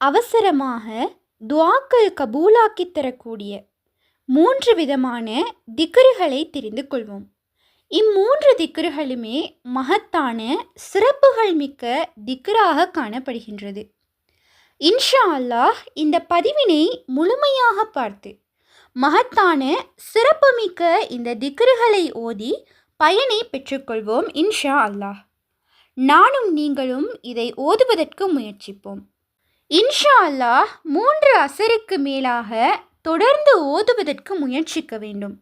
அவசரமாக துவாக்கள் கபூலாக்கித் தரக்கூடிய மூன்று விதமான திக்ருகளை தெரிந்து கொள்வோம். இம்மூன்று திக்ருகளுமே மகத்தான சிறப்புகள் மிக்க திக்ராக காணப்படுகின்றது. இன்ஷா அல்லாஹ் இந்த பதிவினை முழுமையாக பார்த்து மகத்தான சிறப்புமிக்க இந்த திக்ருகளை ஓதி பயனை பெற்றுக்கொள்வோம் இன்ஷா அல்லாஹ். நானும் நீங்களும் இதை ஓதுவதற்கு முயற்சிப்போம். இன்ஷா அல்லாஹ் மூன்று அசருக்கு மேலாக தொடர்ந்து ஓதுவதற்கு முயற்சிக்க வேண்டும்.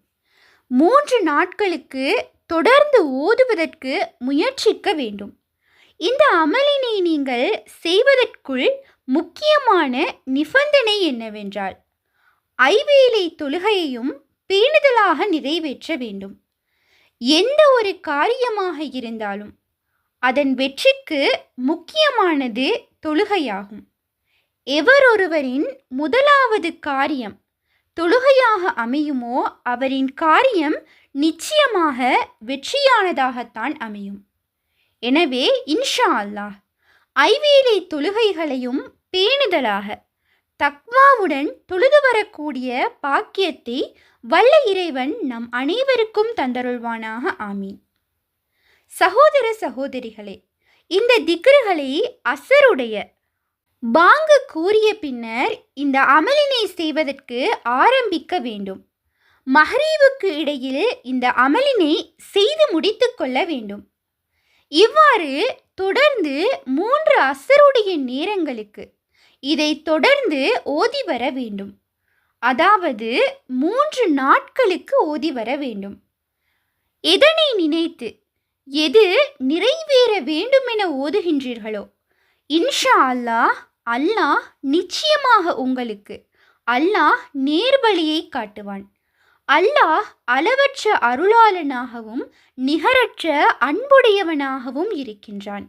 மூன்று நாட்களுக்கு தொடர்ந்து ஓதுவதற்கு முயற்சிக்க வேண்டும். இந்த அமலினை நீங்கள் செய்வதற்குள் முக்கியமான நிபந்தனை என்னவென்றால் ஐவேலை தொழுகையையும் பேணுதலாக நிறைவேற்ற வேண்டும். எந்த ஒரு காரியமாக இருந்தாலும் அதன் வெற்றிக்கு முக்கியமானது தொழுகையாகும். எவரொருவரின் முதலாவது காரியம் தொழுகையாக அமையுமோ அவரின் காரியம் நிச்சயமாக வெற்றியானதாகத்தான் அமையும். எனவே இன்ஷா அல்லாஹ் ஐவேலை தொழுகைகளையும் பேணுதலாக தக்வாவுடன் தொழுது வரக்கூடிய பாக்கியத்தை வல்ல இறைவன் நம் அனைவருக்கும் தந்தருள்வானாக ஆமீன். சகோதர சகோதரிகளே இந்த திக்ருகளை அசருடைய பாங்கு கூறிய பின்னர் இந்த அமலினை செய்வதற்கு ஆரம்பிக்க வேண்டும். மஹரீவுக்கு இடையில் இந்த அமலினை செய்து முடித்து கொள்ள வேண்டும். இவ்வாறு தொடர்ந்து மூன்று அசருடைய நேரங்களுக்கு இதை தொடர்ந்து ஓதி வர வேண்டும். அதாவது மூன்று நாட்களுக்கு ஓதி வர வேண்டும். எதனை நினைத்து எது நிறைவேற வேண்டுமென ஓதுகின்றீர்களோ இன்ஷா அல்லாஹ் அல்லாஹ் நிச்சயமாக உங்களுக்கு அல்லாஹ் நேர்வழியை காட்டுவான். அல்லாஹ் அளவற்ற அருளாளனாகவும் நிகரற்ற அன்புடையவனாகவும் இருக்கின்றான்.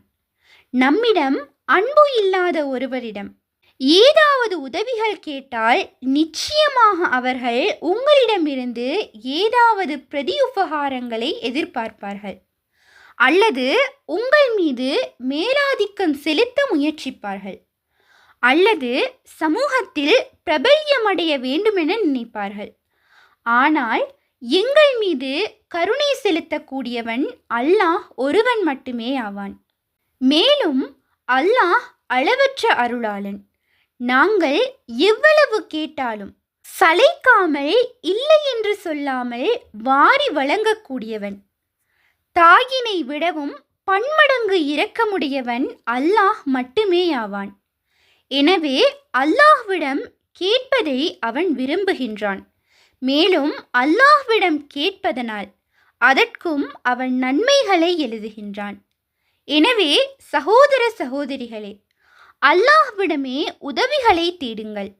நம்மிடம் அன்பு இல்லாத ஒருவரிடம் ஏதாவது உதவிகள் கேட்டால் நிச்சயமாக அவர்கள் உங்களிடமிருந்து ஏதாவது பிரதி உபகாரங்களை எதிர்பார்ப்பார்கள். அல்லது உங்கள் மீது மேலாதிக்கம் செலுத்த முயற்சிப்பார்கள். அல்லது சமூகத்தில் பிரபல்யமடைய வேண்டுமென நினைப்பார்கள். ஆனால் எங்கள் மீது கருணை செலுத்தக்கூடியவன் அல்லாஹ் ஒருவன் மட்டுமே ஆவான். மேலும் அல்லாஹ் அளவற்ற அருளாளன். நாங்கள் எவ்வளவு கேட்டாலும் சளைக்காமல் இல்லை என்று சொல்லாமல் வாரி வழங்கக்கூடியவன். தாயினை விடவும் பன்மடங்கு இரக்கமுடையவன் அல்லாஹ் மட்டுமே ஆவான். எனவே அல்லாஹ்விடம் கேட்பதை அவன் விரும்புகின்றான். மேலும் அல்லாஹ்விடம் கேட்பதனால் அதற்கும் அவன் நன்மைகளை எழுதுகின்றான். எனவே சகோதர சகோதரிகளே அல்லாஹ்விடமே உதவிகளை தேடுங்கள்.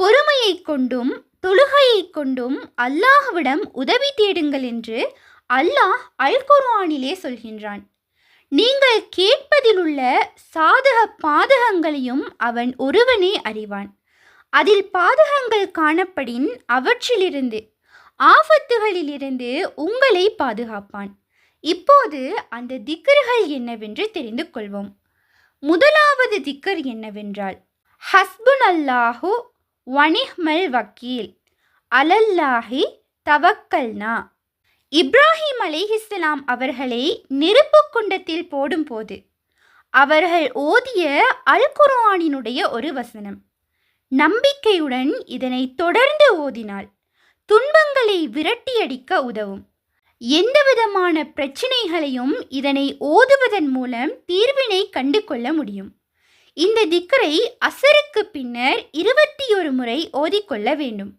பொறுமையை கொண்டும் தொழுகையை கொண்டும் அல்லாஹ்விடம் உதவி தேடுங்கள் என்று அல்லாஹ் அல் குர்ஆனிலே சொல்கின்றான். நீங்கள் கேட்பதிலுள்ள சாதக பாதகங்களையும் அவன் ஒருவனே அறிவான். அதில் பாதகங்கள் காணப்படின் அவற்றிலிருந்து ஆபத்துகளிலிருந்து உங்களை பாதுகாப்பான். இப்போது அந்த திக்கர்கள் என்னவென்று தெரிந்து கொள்வோம். முதலாவது திக்கர் என்னவென்றால் ஹஸ்புன் அல்லாஹு வணிஹ்மல் வக்கீல் அலல்லாஹி தவக்கல்னா. இப்ராஹிம் அலிஹிஸ்லாம் அவர்களை நெருப்பு குண்டத்தில் போடும்போது அவர்கள் ஓதிய அல் குர்ஆனினுடைய ஒரு வசனம். நம்பிக்கையுடன் இதனை தொடர்ந்து ஓதினால் துன்பங்களை விரட்டியடிக்க உதவும். எந்தவிதமான பிரச்சினைகளையும் இதனை ஓதுவதன் மூலம் தீர்வினை கண்டு கொள்ள முடியும். இந்த திக்கரை அசருக்கு பின்னர் இருபத்தி ஒரு முறை ஓதிக்கொள்ள வேண்டும்.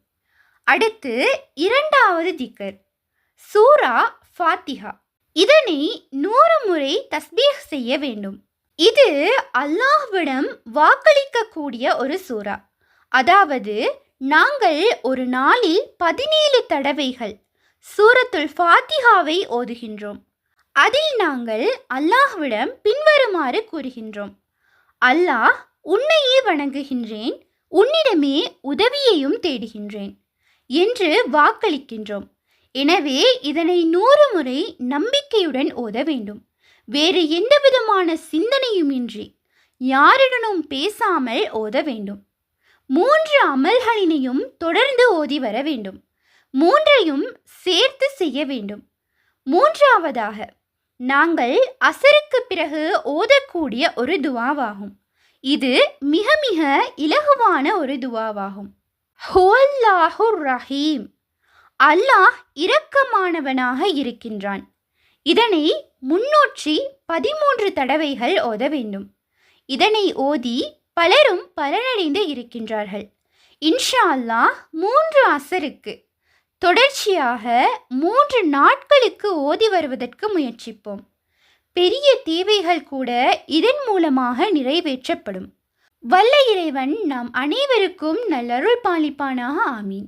அடுத்து இரண்டாவது திக்கர். சூரா ஃபாத்திஹா. இதனை நூறு முறை தஸ்பீஹ் செய்ய வேண்டும். இது அல்லாஹ்விடம் வாக்களிக்கக்கூடிய ஒரு சூரா. அதாவது நாங்கள் ஒரு நாளில் பதினேழு தடவைகள் சூரத்துல் ஃபாத்திஹாவை ஓதுகின்றோம். அதில் நாங்கள் அல்லாஹ்விடம் பின்வருமாறு கூறுகின்றோம். அல்லாஹ் உன்னையே வணங்குகின்றேன் உன்னிடமே உதவியையும் தேடுகின்றேன் என்று வாக்களிக்கின்றோம். எனவே இதனை நூறு முறை நம்பிக்கையுடன் ஓத வேண்டும். வேறு எந்த விதமான சிந்தனையுமின்றி யாருடனும் பேசாமல் ஓத வேண்டும். மூன்று அமல்களினையும் தொடர்ந்து ஓதி வர வேண்டும். மூன்றையும் சேர்த்து செய்ய வேண்டும். மூன்றாவதாக நாங்கள் அசருக்கு பிறகு ஓதக்கூடிய ஒரு துவாவாகும். இது மிக மிக இலகுவான ஒரு துவாவாகும். ஹோல்லாஹுர் ரஹீம். அல்லாஹ் இரக்கமானவனாக இருக்கின்றான். இதனை முன்னூற்றி பதிமூன்று தடவைகள் ஓத வேண்டும். இதனை ஓதி பலரும் பலனடைந்து இருக்கின்றார்கள். இன்ஷா அல்லாஹ் மூன்று அசருக்கு தொடர்ச்சியாக மூன்று நாட்களுக்கு ஓதி வருவதற்கு முயற்சிப்போம். பெரிய தேவைகள் கூட இதன் மூலமாக நிறைவேற்றப்படும். வல்ல இறைவன் நாம் அனைவருக்கும் நல்லருள் பாலிப்பானாக ஆமீன்.